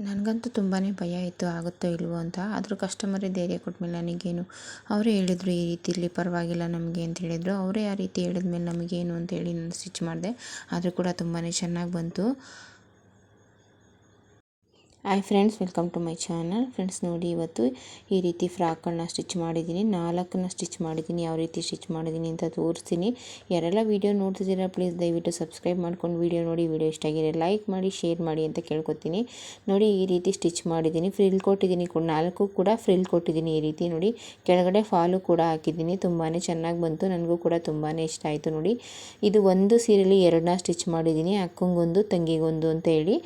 ನನಗಂತೂ ತುಂಬಾ ಭಯ ಇತ್ತು, ಆಗುತ್ತೋ ಇಲ್ವೋ ಅಂತ. ಆದರೂ ಕಸ್ಟಮರೇ ಧೈರ್ಯ ಕೊಟ್ಮೇಲೆ ನನಗೇನು, ಅವರೇ ಹೇಳಿದ್ರು ಈ ರೀತಿ ಇರಲಿ ಪರವಾಗಿಲ್ಲ ನಮಗೆ ಅಂತ ಹೇಳಿದರು. ಅವರೇ ಆ ರೀತಿ ಹೇಳಿದ್ಮೇಲೆ ನಮಗೇನು ಅಂತೇಳಿ ನಾನು ಸ್ಟಿಚ್ ಮಾಡಿದೆ. ಆದರೂ ಕೂಡ ತುಂಬಾ ಚೆನ್ನಾಗಿ ಬಂತು. Hi friends welcome to my channel friends ನೋಡಿ ಇವತ್ತು ಈ ರೀತಿ ಫ್ರಾಕನ್ನು ಸ್ಟಿಚ್ ಮಾಡಿದ್ದೀನಿ. ನಾಲ್ಕನ್ನು ಸ್ಟಿಚ್ ಮಾಡಿದ್ದೀನಿ. ಯಾವ ರೀತಿ ಸ್ಟಿಚ್ ಮಾಡಿದ್ದೀನಿ ಅಂತ ತೋರಿಸ್ತೀನಿ. ಯಾರೆಲ್ಲ ವೀಡಿಯೋ ನೋಡ್ತಿದ್ದೀರಾ ಪ್ಲೀಸ್ ದಯವಿಟ್ಟು ಸಬ್ಸ್ಕ್ರೈಬ್ ಮಾಡ್ಕೊಂಡು ವೀಡಿಯೋ ನೋಡಿ. ವೀಡಿಯೋ ಇಷ್ಟ ಆಗಿದೆ ಲೈಕ್ ಮಾಡಿ ಶೇರ್ ಮಾಡಿ ಅಂತ ಕೇಳ್ಕೊತೀನಿ. ನೋಡಿ, ಈ ರೀತಿ ಸ್ಟಿಚ್ ಮಾಡಿದ್ದೀನಿ. ಫ್ರಿಲ್ ಕೊಟ್ಟಿದ್ದೀನಿ ಕೂಡ. ನಾಲ್ಕು ಕೂಡ ಫ್ರಿಲ್ ಕೊಟ್ಟಿದ್ದೀನಿ ಈ ರೀತಿ ನೋಡಿ. ಕೆಳಗಡೆ ಫಾಲು ಕೂಡ ಹಾಕಿದ್ದೀನಿ. ತುಂಬಾ ಚೆನ್ನಾಗಿ ಬಂತು. ನನಗೂ ಕೂಡ ತುಂಬಾ ಇಷ್ಟ ಆಯಿತು ನೋಡಿ. ಇದು ಒಂದು ಸೀರೆಯಲ್ಲಿ ಎರಡನ್ನ ಸ್ಟಿಚ್ ಮಾಡಿದ್ದೀನಿ. ಅಕ್ಕಂಗೊಂದು, ತಂಗಿಗೊಂದು ಅಂತ ಹೇಳಿ.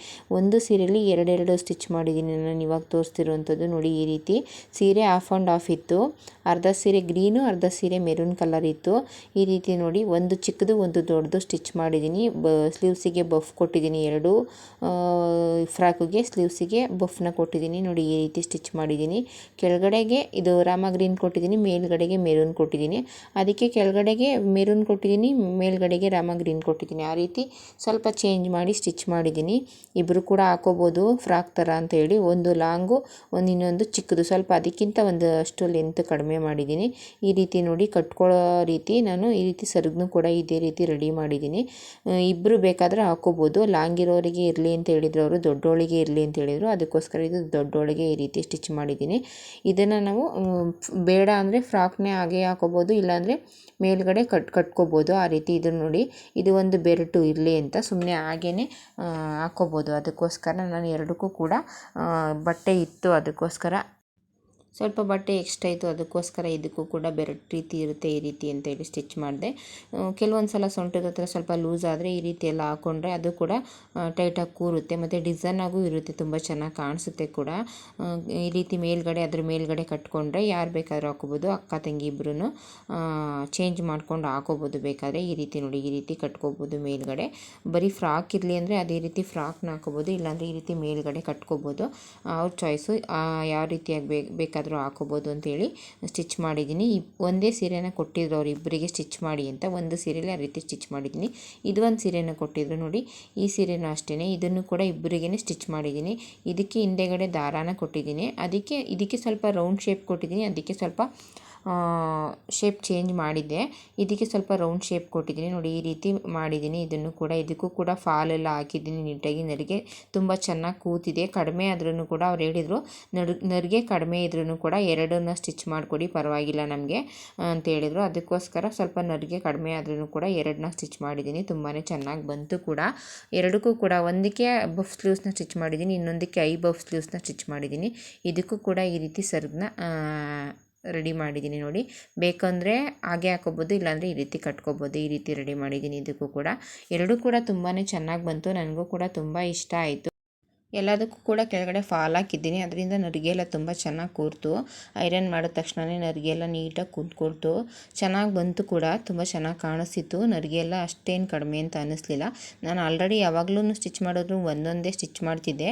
ಒಂದು ಸೀರೆಯಲ್ಲಿ ಎರಡೆರಡು ಸ್ಟಿಚ್ ಮಾಡಿದ್ದೀನಿ ನಾನು ಇವಾಗ ತೋರಿಸ್ತಿರುವಂಥದ್ದು ನೋಡಿ ಈ ರೀತಿ. ಸೀರೆ ಆಫ್ ಆ್ಯಂಡ್ ಆಫ್ ಇತ್ತು. ಅರ್ಧ ಸೀರೆ ಗ್ರೀನು ಅರ್ಧ ಸೀರೆ ಮೆರೂನ್ ಕಲರ್ ಇತ್ತು. ಈ ರೀತಿ ನೋಡಿ ಒಂದು ಚಿಕ್ಕದು, ಒಂದು ದೊಡ್ಡದು ಸ್ಟಿಚ್ ಮಾಡಿದ್ದೀನಿ ಬ ಸ್ಲೀವ್ಸಿಗೆ ಬಫ್ ಕೊಟ್ಟಿದ್ದೀನಿ ಎರಡು. ಫ್ರಾಕ್ಗೆ ಸ್ಲೀವ್ಸಿಗೆ ಬಫ್ನ ಕೊಟ್ಟಿದ್ದೀನಿ ನೋಡಿ ಈ ರೀತಿ ಸ್ಟಿಚ್ ಮಾಡಿದ್ದೀನಿ ಕೆಳಗಡೆಗೆ ಇದು ರಾಮ ಗ್ರೀನ್ ಕೊಟ್ಟಿದ್ದೀನಿ ಮೇಲ್ಗಡೆಗೆ ಮೆರೂನ್ ಕೊಟ್ಟಿದ್ದೀನಿ ಅದಕ್ಕೆ ಕೆಳಗಡೆಗೆ ಮೆರೂನ್ ಕೊಟ್ಟಿದ್ದೀನಿ ಮೇಲ್ಗಡೆಗೆ ರಾಮ ಗ್ರೀನ್ ಕೊಟ್ಟಿದ್ದೀನಿ ಆ ರೀತಿ ಸ್ವಲ್ಪ ಚೇಂಜ್ ಮಾಡಿ ಸ್ಟಿಚ್ ಮಾಡಿದ್ದೀನಿ ಇಬ್ಬರು ಕೂಡ ಹಾಕೋಬೋದು. ಫ್ರಾಕ್ ಥರ ಹೇಳಿ ಒಂದು ಲಾಂಗು, ಒಂದು ಇನ್ನೊಂದು ಚಿಕ್ಕದು. ಸ್ವಲ್ಪ ಅದಕ್ಕಿಂತ ಒಂದು ಅಷ್ಟು ಲೆಂತ್ ಕಡಿಮೆ ಮಾಡಿದ್ದೀನಿ. ಈ ರೀತಿ ನೋಡಿ ಕಟ್ಕೊಳ್ಳೋ ರೀತಿ ನಾನು ಈ ರೀತಿ ಸರ್ಗ್ನು ಕೂಡ ಇದೇ ರೀತಿ ರೆಡಿ ಮಾಡಿದ್ದೀನಿ. ಇಬ್ಬರು ಬೇಕಾದರೆ ಹಾಕೋಬೋದು. ಲಾಂಗ್ ಇರೋರಿಗೆ ಇರಲಿ ಅಂತ ಹೇಳಿದ್ರು ಅವರು, ದೊಡ್ಡೋಳಿಗೆ ಇರಲಿ ಅಂತ ಹೇಳಿದರು. ಅದಕ್ಕೋಸ್ಕರ ಇದು ದೊಡ್ಡೋಳಿಗೆ ಈ ರೀತಿ ಸ್ಟಿಚ್ ಮಾಡಿದ್ದೀನಿ. ಇದನ್ನು ನಾವು ಬೇಡ ಅಂದರೆ ಫ್ರಾಕ್ನೇ ಹಾಗೆ ಹಾಕೋಬೋದು, ಇಲ್ಲಾಂದರೆ ಮೇಲ್ಗಡೆ ಕಟ್, ಕಟ್ಕೋಬೋದು. ಆ ರೀತಿ ಇದನ್ನು ನೋಡಿ, ಇದು ಒಂದು ಬೆರಟು ಇರಲಿ ಅಂತ ಸುಮ್ಮನೆ ಹಾಗೇ ಹಾಕೋಬೋದು. ಅದಕ್ಕೋಸ್ಕರ ನಾನು ಎರಡಕ್ಕೂ ಕೂಡ ಬಟ್ಟೆ ಇತ್ತು ಅದಕ್ಕೋಸ್ಕರ ಸ್ವಲ್ಪ ಬಟ್ಟೆ ಎಕ್ಸ್ಟ್ರಾ ಇತ್ತು ಅದಕ್ಕೋಸ್ಕರ ಇದಕ್ಕೂ ಕೂಡ ಬೇರೆ ರೀತಿ ಇರುತ್ತೆ, ಈ ರೀತಿ ಅಂತೇಳಿ ಸ್ಟಿಚ್ ಮಾಡಿದೆ. ಕೆಲವೊಂದು ಸಲ ಸೊಂಟದ ಹತ್ರ ಸ್ವಲ್ಪ ಲೂಸ್ ಆದರೆ ಈ ರೀತಿ ಎಲ್ಲ ಹಾಕ್ಕೊಂಡ್ರೆ ಅದು ಕೂಡ ಟೈಟಾಗಿ ಕೂರುತ್ತೆ. ಮತ್ತು ಡಿಸೈನಾಗೂ ಇರುತ್ತೆ, ತುಂಬ ಚೆನ್ನಾಗಿ ಕಾಣಿಸುತ್ತೆ ಕೂಡ. ಈ ರೀತಿ ಮೇಲ್ಗಡೆ, ಅದ್ರ ಮೇಲ್ಗಡೆ ಕಟ್ಕೊಂಡ್ರೆ ಯಾರು ಬೇಕಾದರೂ ಹಾಕೋಬೋದು, ಅಕ್ಕ, ತಂಗಿ ಇಬ್ಬರೂ ಚೇಂಜ್ ಮಾಡ್ಕೊಂಡು ಹಾಕೋಬೋದು. ಬೇಕಾದರೆ ಈ ರೀತಿ ನೋಡಿ, ಈ ರೀತಿ ಕಟ್ಕೋಬೋದು ಮೇಲ್ಗಡೆ. ಬರೀ ಫ್ರಾಕ್ ಇರಲಿ ಅಂದರೆ ಅದೇ ರೀತಿ ಫ್ರಾಕ್ನ ಹಾಕೋಬೋದು ಇಲ್ಲಾಂದರೆ ಈ ರೀತಿ ಮೇಲ್ಗಡೆ ಕಟ್ಕೋಬೋದು. ಅವ್ರ ಚಾಯ್ಸು ಯಾವ ರೀತಿಯಾಗಿ ಬೇಕಾದ್ರೆ ಬೇಕಾದರೂ ಹಾಕೋಬೋದು ಅಂತೇಳಿ ಸ್ಟಿಚ್ ಮಾಡಿದ್ದೀನಿ. ಒಂದೇ ಸೀರೆನ ಕೊಟ್ಟಿದ್ರು ಅವ್ರು ಇಬ್ಬರಿಗೆ ಸ್ಟಿಚ್ ಮಾಡಿ ಅಂತ ಒಂದು ಸೀರೆಲಿ ಆ ರೀತಿ ಸ್ಟಿಚ್ ಮಾಡಿದ್ದೀನಿ. ಇದು ಒಂದು ಸೀರೆನ ಕೊಟ್ಟಿದ್ರು ನೋಡಿ. ಈ ಸೀರೆನೂ ಅಷ್ಟೇ ಇದನ್ನು ಕೂಡ ಇಬ್ಬರಿಗೇ ಸ್ಟಿಚ್ ಮಾಡಿದ್ದೀನಿ. ಇದಕ್ಕೆ ಹಿಂದೆಗಡೆ ದಾರಾನ ಕೊಟ್ಟಿದ್ದೀನಿ. ಅದಕ್ಕೆ, ಇದಕ್ಕೆ ಸ್ವಲ್ಪ ರೌಂಡ್ ಶೇಪ್ ಕೊಟ್ಟಿದ್ದೀನಿ. ಅದಕ್ಕೆ ಸ್ವಲ್ಪ ಶೇಪ್ ಚೇಂಜ್ ಮಾಡಿದ್ದೆ. ಇದಕ್ಕೆ ಸ್ವಲ್ಪ ರೌಂಡ್ ಶೇಪ್ ಕೊಟ್ಟಿದ್ದೀನಿ. ನೋಡಿ, ಈ ರೀತಿ ಮಾಡಿದ್ದೀನಿ. ಇದನ್ನು ಕೂಡ, ಇದಕ್ಕೂ ಕೂಡ ಫಾಲೆಲ್ಲ ಹಾಕಿದ್ದೀನಿ ನೀಟಾಗಿ. ನರಿಗೆ ತುಂಬ ಚೆನ್ನಾಗಿ ಕೂತಿದೆ. ಕಡಿಮೆ ಆದ್ರೂ ಕೂಡ ಅವ್ರು ಹೇಳಿದರು. ನರ್, ನರಿಗೆ ಕಡಿಮೆ ಇದ್ರೂ ಕೂಡ ಎರಡನ್ನ ಸ್ಟಿಚ್ ಮಾಡಿಕೊಡಿ, ಪರವಾಗಿಲ್ಲ ನಮಗೆ ಅಂತ ಹೇಳಿದರು. ಅದಕ್ಕೋಸ್ಕರ ಸ್ವಲ್ಪ ನರಿಗೆ ಕಡಿಮೆ ಆದ್ರೂ ಕೂಡ ಎರಡನ್ನ ಸ್ಟಿಚ್ ಮಾಡಿದ್ದೀನಿ. ತುಂಬಾ ಚೆನ್ನಾಗಿ ಬಂತು ಕೂಡ. ಎರಡಕ್ಕೂ ಕೂಡ ಒಂದಕ್ಕೆ ಬಫ್ ಸ್ಲೀವ್ಸ್ನ ಸ್ಟಿಚ್ ಮಾಡಿದ್ದೀನಿ. ಇನ್ನೊಂದಕ್ಕೆ ಐ ಬಫ್ ಸ್ಲೀವ್ಸ್ನ ಸ್ಟಿಚ್ ಮಾಡಿದ್ದೀನಿ. ಇದಕ್ಕೂ ಕೂಡ ಈ ರೀತಿ ಸರ್ಗ್ನ ರೆಡಿ ಮಾಡಿದ್ದೀನಿ ನೋಡಿ. ಬೇಕಂದರೆ ಹಾಗೆ ಹಾಕೋಬೋದು, ಇಲ್ಲಾಂದರೆ ಈ ರೀತಿ ಕಟ್ಕೋಬೋದು, ಈ ರೀತಿ ರೆಡಿ ಮಾಡಿದ್ದೀನಿ ಇದಕ್ಕೂ ಕೂಡ. ಎರಡೂ ಕೂಡ ತುಂಬಾ ಚೆನ್ನಾಗಿ ಬಂತು, ನನಗೂ ಕೂಡ ತುಂಬ ಇಷ್ಟ ಆಯಿತು. ಎಲ್ಲದಕ್ಕೂ ಕೂಡ ಕೆಳಗಡೆ ಫಾಲ್ ಹಾಕಿದ್ದೀನಿ. ಅದರಿಂದ ನರಿಗೆ ಎಲ್ಲ ತುಂಬ ಚೆನ್ನಾಗಿ ಕೂರ್ತು. ಐರನ್ ಮಾಡಿದ ತಕ್ಷಣವೇ ನರಿಗೆ ಎಲ್ಲ ನೀಟಾಗಿ ಕೂತ್ಕೊಳ್ತು. ಚೆನ್ನಾಗಿ ಬಂತು ಕೂಡ. ತುಂಬ ಚೆನ್ನಾಗಿ ಕಾಣಿಸ್ತಿತ್ತು. ನರಿಗೆ ಎಲ್ಲ ಅಷ್ಟೇನು ಕಡಿಮೆ ಅಂತ ಅನ್ನಿಸ್ಲಿಲ್ಲ ನಾನು ಆಲ್ರೆಡಿ ಯಾವಾಗಲೂ ಸ್ಟಿಚ್ ಮಾಡಿದ್ರು ಒಂದೊಂದೇ ಸ್ಟಿಚ್ ಮಾಡ್ತಿದ್ದೆ.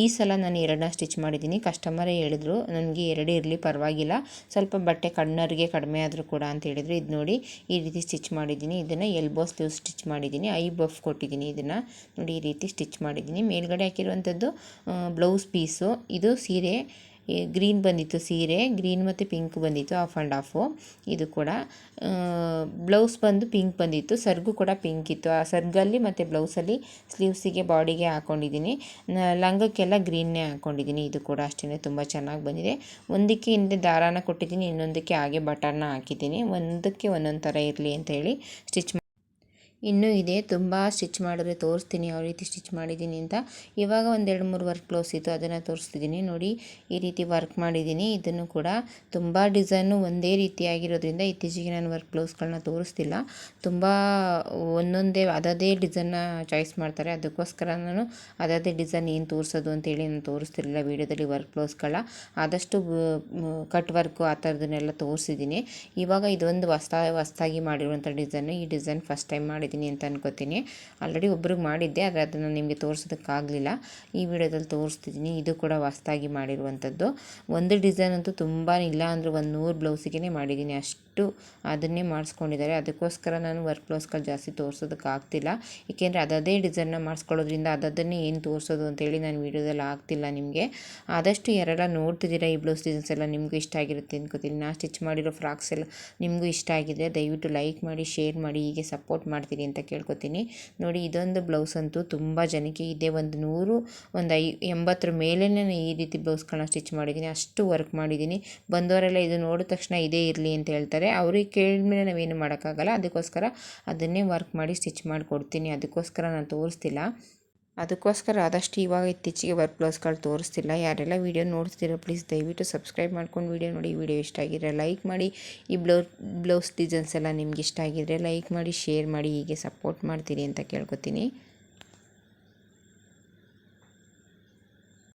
ಈ ಸಲ ನಾನು ಎರಡನ್ನ ಸ್ಟಿಚ್ ಮಾಡಿದ್ದೀನಿ. ಕಸ್ಟಮರೇ ಹೇಳಿದ್ರು, ನನಗೆ ಎರಡೇ ಇರಲಿ, ಪರವಾಗಿಲ್ಲ. ಸ್ವಲ್ಪ ಬಟ್ಟೆ ಕಣ್ಣರಿಗೆ ಕಡಿಮೆ ಆದರೂ ಕೂಡ ಅಂತ ಹೇಳಿದ್ರು. ಇದು ನೋಡಿ, ಈ ರೀತಿ ಸ್ಟಿಚ್ ಮಾಡಿದ್ದೀನಿ. ಇದನ್ನು ಎಲ್ಬೋ ಸ್ಟಿಚ್ ಮಾಡಿದ್ದೀನಿ. ಐ ಬಫ್ ಕೊಟ್ಟಿದ್ದೀನಿ ಇದನ್ನು. ನೋಡಿ, ಈ ರೀತಿ ಸ್ಟಿಚ್ ಮಾಡಿದ್ದೀನಿ. ಮೇಲ್ಗಡೆ ಹಾಕಿರೋ ಇರುವಂಥದ್ದು ಬ್ಲೌಸ್ ಪೀಸು ಇದು ಸೀರೆ ಗ್ರೀನ್ ಬಂದಿತ್ತು ಸೀರೆ ಗ್ರೀನ್ ಮತ್ತು ಪಿಂಕ್ ಬಂದಿತ್ತು ಆಫ್ ಆ್ಯಂಡ್ ಆಫು ಇದು ಕೂಡ ಬ್ಲೌಸ್ ಬಂದು ಪಿಂಕ್ ಬಂದಿತ್ತು, ಸರ್ಗು ಕೂಡ ಪಿಂಕ್ ಇತ್ತು. ಆ ಸರ್ಗಲ್ಲಿ ಮತ್ತು ಬ್ಲೌಸಲ್ಲಿ ಸ್ಲೀವ್ಸಿಗೆ ಬಾಡಿಗೆ ಹಾಕ್ಕೊಂಡಿದ್ದೀನಿ ಲಂಗಕ್ಕೆಲ್ಲ ಗ್ರೀನ್ನೇ ಹಾಕ್ಕೊಂಡಿದ್ದೀನಿ ಇದು ಕೂಡ ಅಷ್ಟೇ ತುಂಬ ಚೆನ್ನಾಗಿ ಬಂದಿದೆ. ಒಂದಕ್ಕೆ ಹಿಂದೆ ದಾರಾನ ಕೊಟ್ಟಿದ್ದೀನಿ, ಇನ್ನೊಂದಕ್ಕೆ ಹಾಗೆ ಬಟನ್ನ ಹಾಕಿದ್ದೀನಿ. ಒಂದಕ್ಕೆ ಒಂದೊಂದು ಥರ ಇರಲಿ ಅಂತ ಹೇಳಿ ಸ್ಟಿಚ್ ಇನ್ನೂ ಇದೆ. ತುಂಬ ಸ್ಟಿಚ್ ಮಾಡಿದ್ರೆ ತೋರಿಸ್ತೀನಿ. ಯಾವ ರೀತಿ ಸ್ಟಿಚ್ ಮಾಡಿದ್ದೀನಿ ಅಂತ. ಇವಾಗ ಒಂದೆರಡು ಮೂರು ವರ್ಕ್ ಕ್ಲೋಸ್ ಇತ್ತು. ಅದನ್ನು ತೋರಿಸ್ತಿದ್ದೀನಿ. ನೋಡಿ, ಈ ರೀತಿ ವರ್ಕ್ ಮಾಡಿದ್ದೀನಿ. ಇದನ್ನು ಕೂಡ ತುಂಬ ಡಿಸೈನು ಒಂದೇ ರೀತಿಯಾಗಿರೋದ್ರಿಂದ ಇತ್ತೀಚೆಗೆ ನಾನು ವರ್ಕ್ ಕ್ಲೋಸ್ಗಳನ್ನ ತೋರಿಸ್ತಿಲ್ಲ. ತುಂಬ ಒಂದೊಂದೇ, ಅದದೇ ಡಿಸೈನ್ನ ಚಾಯ್ಸ್ ಮಾಡ್ತಾರೆ. ಅದಕ್ಕೋಸ್ಕರ ನಾನು ಅದೇ ಡಿಸೈನ್ ಏನು ತೋರಿಸೋದು ಅಂತೇಳಿ ನಾನು ತೋರಿಸ್ತಿರಲಿಲ್ಲ ವೀಡಿಯೋದಲ್ಲಿ ವರ್ಕ್ ಕ್ಲೋಸ್ಗಳ ಆದಷ್ಟು ಕಟ್ ವರ್ಕು ಆ ಥರದನ್ನೆಲ್ಲ ತೋರಿಸಿದ್ದೀನಿ. ಇವಾಗ ಇದೊಂದು ಹೊಸ ಹೊಸ್ದಾಗಿ ಮಾಡಿರುವಂಥ ಡಿಸೈನು. ಈ ಡಿಸೈನ್ ಫಸ್ಟ್ ಟೈಮ್ ಮಾಡಿ ಮಾಡಿದ್ದೀನಿ ಅಂತ ಅನ್ಕೋತೀನಿ. ಆಲ್ರೆಡಿ ಒಬ್ರಿಗೆ ಮಾಡಿದ್ದೆ, ಆದರೆ ಅದನ್ನು ನಿಮಗೆ ತೋರಿಸೋದಕ್ಕಾಗಲಿಲ್ಲ. ಈ ವಿಡಿಯೋದಲ್ಲಿ ತೋರಿಸ್ತಿದ್ದೀನಿ. ಇದು ಕೂಡ ಹೊಸ್ದಾಗಿ ಮಾಡಿರುವಂಥದ್ದು. ಒಂದು ಡಿಸೈನ್ ಅಂತೂ ತುಂಬಾ ಇಲ್ಲ ಅಂದರೆ ಒಂದು ನೂರು ಬ್ಲೌಸಿಗೆ ಮಾಡಿದ್ದೀನಿ ಅಷ್ಟು. ದಯವಿಟ್ಟು ಅದನ್ನೇ ಮಾಡಿಸ್ಕೊಂಡಿದ್ದಾರೆ. ಅದಕ್ಕೋಸ್ಕರ ನಾನು ವರ್ಕ್ ಬ್ಲೌಸ್ಗಳು ಜಾಸ್ತಿ ತೋರಿಸೋದಕ್ಕೆ ಆಗ್ತಿಲ್ಲ. ಏಕೆಂದರೆ ಅದದೇ ಡಿಸೈನ್ನ ಮಾಡಿಸ್ಕೊಳ್ಳೋದ್ರಿಂದ ಅದನ್ನೇ ಏನು ತೋರಿಸೋದು ಅಂತೇಳಿ ನಾನು ವೀಡಿಯೋದಲ್ಲಿ ಆಗ್ತಿಲ್ಲ ನಿಮಗೆ. ಆದಷ್ಟು ಯಾರೆಲ್ಲ ನೋಡ್ತಿದ್ದೀರಾ ಈ ಬ್ಲೌಸ್ ಡಿಸೈನ್ಸ್ ಎಲ್ಲ ನಿಮಗೂ ಇಷ್ಟ ಆಗಿರುತ್ತೆ ಅನ್ಕೋತೀನಿ. ನಾನು ಸ್ಟಿಚ್ ಮಾಡಿರೋ ಫ್ರಾಕ್ಸ್ ಎಲ್ಲ ನಿಮಗೂ ಇಷ್ಟ ಆಗಿದೆ ದಯವಿಟ್ಟು ಲೈಕ್ ಮಾಡಿ ಶೇರ್ ಮಾಡಿ, ಹೀಗೆ ಸಪೋರ್ಟ್ ಮಾಡ್ತೀರಿ ಅಂತ ಕೇಳ್ಕೊತೀನಿ. ನೋಡಿ, ಇದೊಂದು ಬ್ಲೌಸ್ ಅಂತೂ ತುಂಬ ಜನಕ್ಕೆ ಇದೆ. ಒಂದು ನೂರು, ಒಂದು ಐ, ಎಂಬತ್ತರ ಮೇಲೇ ಈ ರೀತಿ ಬ್ಲೌಸ್ಗಳನ್ನ ಸ್ಟಿಚ್ ಮಾಡಿದ್ದೀನಿ. ಅಷ್ಟು ವರ್ಕ್ ಮಾಡಿದ್ದೀನಿ. ಬಂದವರೆಲ್ಲ ಇದು ನೋಡಿದ ತಕ್ಷಣ ಇದೇ ಇರಲಿ ಅಂತ ಹೇಳ್ತಾರೆ. ಅವ್ರಿಗೆ ಕೇಳಿದ್ಮೇಲೆ ನಾವೇನು ಮಾಡೋಕ್ಕಾಗಲ್ಲ. ಅದಕ್ಕೋಸ್ಕರ ಅದನ್ನೇ ವರ್ಕ್ ಮಾಡಿ ಸ್ಟಿಚ್ ಮಾಡಿಕೊಡ್ತೀನಿ. ಅದಕ್ಕೋಸ್ಕರ ನಾನು ತೋರಿಸ್ತಿಲ್ಲ. ಅದಕ್ಕೋಸ್ಕರ ಆದಷ್ಟು ಇವಾಗ ಇತ್ತೀಚೆಗೆ ವರ್ಕ್ ಬ್ಲೌಸ್ಗಳು ತೋರಿಸ್ತಿಲ್ಲ. ಯಾರೆಲ್ಲ ವೀಡಿಯೋ ನೋಡ್ತಿರೋ ಪ್ಲೀಸ್ ದಯವಿಟ್ಟು ಸಬ್ಸ್ಕ್ರೈಬ್ ಮಾಡ್ಕೊಂಡು ವೀಡಿಯೋ ನೋಡಿ. ವಿಡಿಯೋ ಇಷ್ಟ ಆಗಿದ್ರೆ ಲೈಕ್ ಮಾಡಿ. ಈ ಬ್ಲೌ ಬ್ಲೌಸ್ ಡಿಸೈನ್ಸ್ ಎಲ್ಲ ನಿಮ್ಗೆ ಇಷ್ಟ ಆಗಿದ್ರೆ ಲೈಕ್ ಮಾಡಿ ಶೇರ್ ಮಾಡಿ. ಹೀಗೆ ಸಪೋರ್ಟ್ ಮಾಡ್ತೀರಿ ಅಂತ ಕೇಳ್ಕೊತೀನಿ.